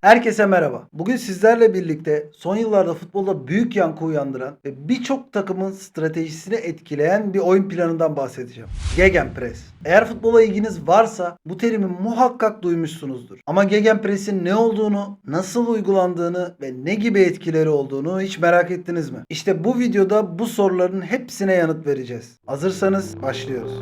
Herkese merhaba. Bugün sizlerle birlikte son yıllarda futbolda büyük yankı uyandıran ve birçok takımın stratejisini etkileyen bir oyun planından bahsedeceğim. Gegenpress. Eğer futbola ilginiz varsa bu terimi muhakkak duymuşsunuzdur. Ama Gegenpress'in ne olduğunu, nasıl uygulandığını ve ne gibi etkileri olduğunu hiç merak ettiniz mi? İşte bu videoda bu soruların hepsine yanıt vereceğiz. Hazırsanız başlıyoruz.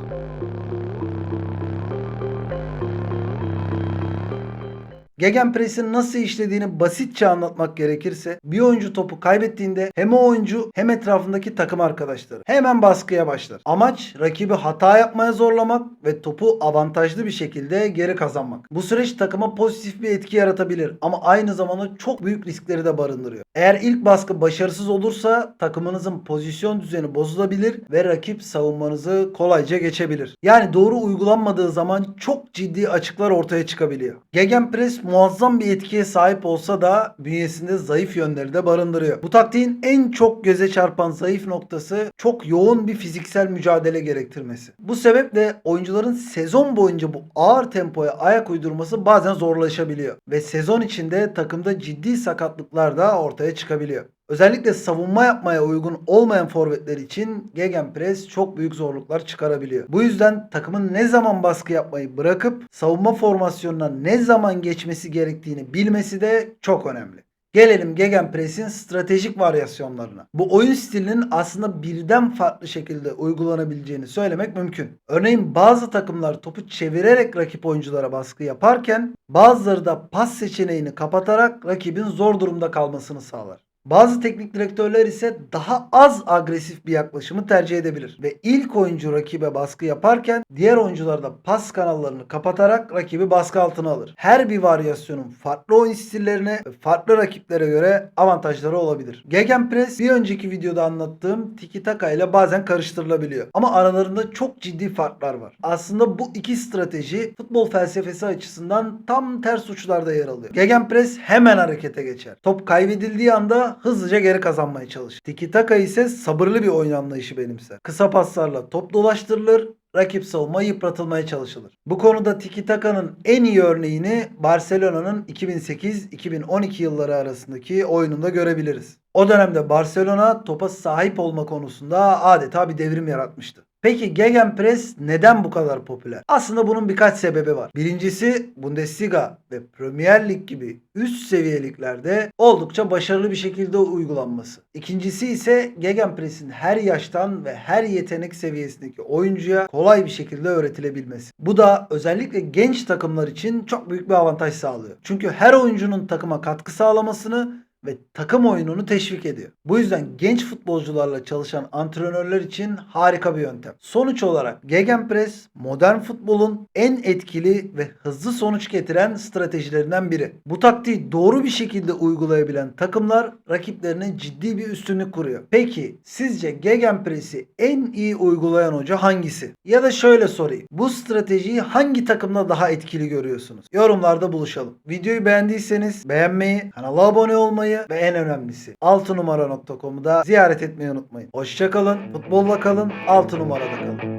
Gegenpress'in nasıl işlediğini basitçe anlatmak gerekirse bir oyuncu topu kaybettiğinde hem o oyuncu hem etrafındaki takım arkadaşları hemen baskıya başlar. Amaç rakibi hata yapmaya zorlamak ve topu avantajlı bir şekilde geri kazanmak. Bu süreç takıma pozitif bir etki yaratabilir ama aynı zamanda çok büyük riskleri de barındırıyor. Eğer ilk baskı başarısız olursa takımınızın pozisyon düzeni bozulabilir ve rakip savunmanızı kolayca geçebilir. Yani doğru uygulanmadığı zaman çok ciddi açıklar ortaya çıkabiliyor. Gegenpress muazzam bir etkiye sahip olsa da bünyesinde zayıf yönleri de barındırıyor. Bu taktiğin en çok göze çarpan zayıf noktası çok yoğun bir fiziksel mücadele gerektirmesi. Bu sebeple oyuncuların sezon boyunca bu ağır tempoya ayak uydurması bazen zorlaşabiliyor ve sezon içinde takımda ciddi sakatlıklar da ortaya çıkabiliyor. Özellikle savunma yapmaya uygun olmayan forvetler için gegenpress çok büyük zorluklar çıkarabiliyor. Bu yüzden takımın ne zaman baskı yapmayı bırakıp savunma formasyonuna ne zaman geçmesi gerektiğini bilmesi de çok önemli. Gelelim Gegenpress'in stratejik varyasyonlarına. Bu oyun stilinin aslında birden farklı şekilde uygulanabileceğini söylemek mümkün. Örneğin bazı takımlar topu çevirerek rakip oyunculara baskı yaparken bazıları da pas seçeneğini kapatarak rakibin zor durumda kalmasını sağlar. Bazı teknik direktörler ise daha az agresif bir yaklaşımı tercih edebilir ve ilk oyuncu rakibe baskı yaparken diğer oyuncular da pas kanallarını kapatarak rakibi baskı altına alır. Her bir varyasyonun farklı oyun stillerine ve farklı rakiplere göre avantajları olabilir. Gegenpress bir önceki videoda anlattığım tiki taka ile bazen karıştırılabiliyor. Ama aralarında çok ciddi farklar var. Aslında bu iki strateji futbol felsefesi açısından tam ters uçlarda yer alıyor. Gegenpress hemen harekete geçer. Top kaybedildiği anda hızlıca geri kazanmaya çalışır. Tiki taka ise sabırlı bir oyun anlayışı benimser. Kısa paslarla top dolaştırılır rakip savunma yıpratılmaya çalışılır. Bu konuda Tiki Taka'nın en iyi örneğini Barcelona'nın 2008-2012 yılları arasındaki oyununda görebiliriz. O dönemde Barcelona topa sahip olma konusunda adeta bir devrim yaratmıştı. Peki Gegenpress neden bu kadar popüler? Aslında bunun birkaç sebebi var. Birincisi Bundesliga ve Premier Lig gibi üst seviyeliklerde oldukça başarılı bir şekilde uygulanması. İkincisi ise Gegenpress'in her yaştan ve her yetenek seviyesindeki oyuncuya kolay bir şekilde öğretilebilmesi. Bu da özellikle genç takımlar için çok büyük bir avantaj sağlıyor. Çünkü her oyuncunun takıma katkı sağlamasını ve takım oyununu teşvik ediyor. Bu yüzden genç futbolcularla çalışan antrenörler için harika bir yöntem. Sonuç olarak Gegenpress modern futbolun en etkili ve hızlı sonuç getiren stratejilerinden biri. Bu taktiği doğru bir şekilde uygulayabilen takımlar rakiplerine ciddi bir üstünlük kuruyor. Peki sizce Gegenpress'i en iyi uygulayan hoca hangisi? Ya da şöyle sorayım. Bu stratejiyi hangi takımda daha etkili görüyorsunuz? Yorumlarda buluşalım. Videoyu beğendiyseniz beğenmeyi, kanala abone olmayı ve en önemlisi 6numara.com'u da ziyaret etmeyi unutmayın. Hoşçakalın, futbolla kalın, 6 numarada kalın.